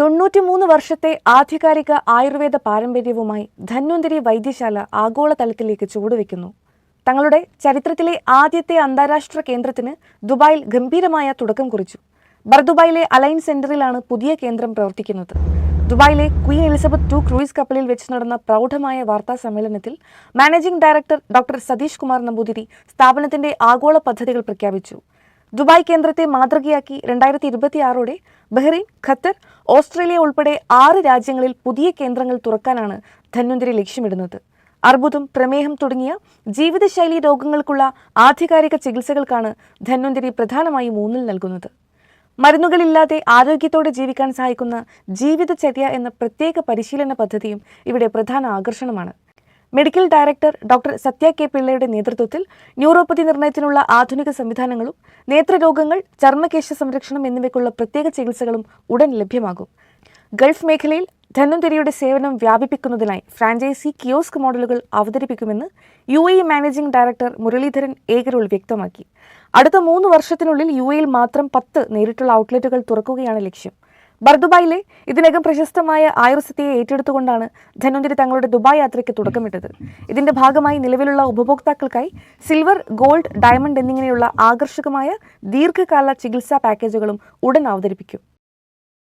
തൊണ്ണൂറ്റിമൂന്ന് വർഷത്തെ ആധികാരിക ആയുർവേദ പാരമ്പര്യവുമായി ധന്വന്തരി വൈദ്യശാല ആഗോളതലത്തിലേക്ക് ചുവടുവെക്കുന്നു തങ്ങളുടെ ചരിത്രത്തിലെ ആദ്യത്തെ അന്താരാഷ്ട്ര കേന്ദ്രത്തിന് ദുബായിൽ ഗംഭീരമായ തുടക്കം കുറിച്ചു. ബർദുബായിലെ അലൈൻ സെന്ററിലാണ് പുതിയ കേന്ദ്രം പ്രവർത്തിക്കുന്നത്. ദുബായിലെ ക്വീൻ എലിസബത്ത് ടു ക്രൂയിസ് കപ്പലിൽ വെച്ച് നടന്ന പ്രൗഢമായ വാർത്താ സമ്മേളനത്തിൽ managing director doctor Satheesh Kumar Namboothiri സ്ഥാപനത്തിന്റെ ആഗോള പദ്ധതികൾ പ്രഖ്യാപിച്ചു. ദുബായ് കേന്ദ്രത്തെ മാതൃകയാക്കി രണ്ടായിരത്തി ഇരുപത്തിയാറോടെ ബഹ്റൈൻ ഖത്തർ ഓസ്ട്രേലിയ ഉൾപ്പെടെ ആറ് രാജ്യങ്ങളിൽ പുതിയ കേന്ദ്രങ്ങൾ തുറക്കാനാണ് ധന്വന്തരി ലക്ഷ്യമിടുന്നത്. അർബുദം പ്രമേഹം തുടങ്ങിയ ജീവിതശൈലി രോഗങ്ങൾക്കുള്ള ആധികാരിക ചികിത്സകൾക്കാണ് ധന്വന്തരി പ്രധാനമായും ഊന്നൽ നൽകുന്നത്. മരുന്നുകളില്ലാതെ ആരോഗ്യത്തോടെ ജീവിക്കാൻ സഹായിക്കുന്ന ജീവിതചര്യ എന്ന പ്രത്യേക പരിശീലന പദ്ധതിയും ഇവിടെ പ്രധാന ആകർഷണമാണ്. Medical director doctor Sathya K പിള്ളയുടെ നേതൃത്വത്തിൽ ന്യൂറോപ്പതി നിർണയത്തിനുള്ള ആധുനിക സംവിധാനങ്ങളും നേത്രരോഗങ്ങൾ ചർമ്മകേശ സംരക്ഷണം എന്നിവയ്ക്കുള്ള പ്രത്യേക ചികിത്സകളും ഉടൻ ലഭ്യമാകും. ഗൾഫ് മേഖലയിൽ ധന്വന്തരിയുടെ സേവനം വ്യാപിപ്പിക്കുന്നതിനായി ഫ്രാഞ്ചൈസി കിയോസ്ക് മോഡലുകൾ അവതരിപ്പിക്കുമെന്ന് U A managing director Muraleedharan ഏകരോൾ വ്യക്തമാക്കി. അടുത്ത മൂന്ന് വർഷത്തിനുള്ളിൽ യു എയിൽ മാത്രം പത്ത് നേരിട്ടുള്ള ഔട്ട്ലെറ്റുകൾ തുറക്കുകയാണ് ലക്ഷ്യം. ബർദുബായിലെ ഇതിനകം പ്രശസ്തമായ ആയുർസത്യയെ ഏറ്റെടുത്തുകൊണ്ടാണ് ധന്വന്തിരി തങ്ങളുടെ ദുബായ് യാത്രയ്ക്ക് തുടക്കമിട്ടത്. ഇതിന്റെ ഭാഗമായി നിലവിലുള്ള ഉപഭോക്താക്കൾക്കായി സിൽവർ ഗോൾഡ് ഡയമണ്ട് എന്നിങ്ങനെയുള്ള ആകർഷകമായ ദീർഘകാല ചികിത്സാ പാക്കേജുകളും ഉടൻ അവതരിപ്പിക്കും.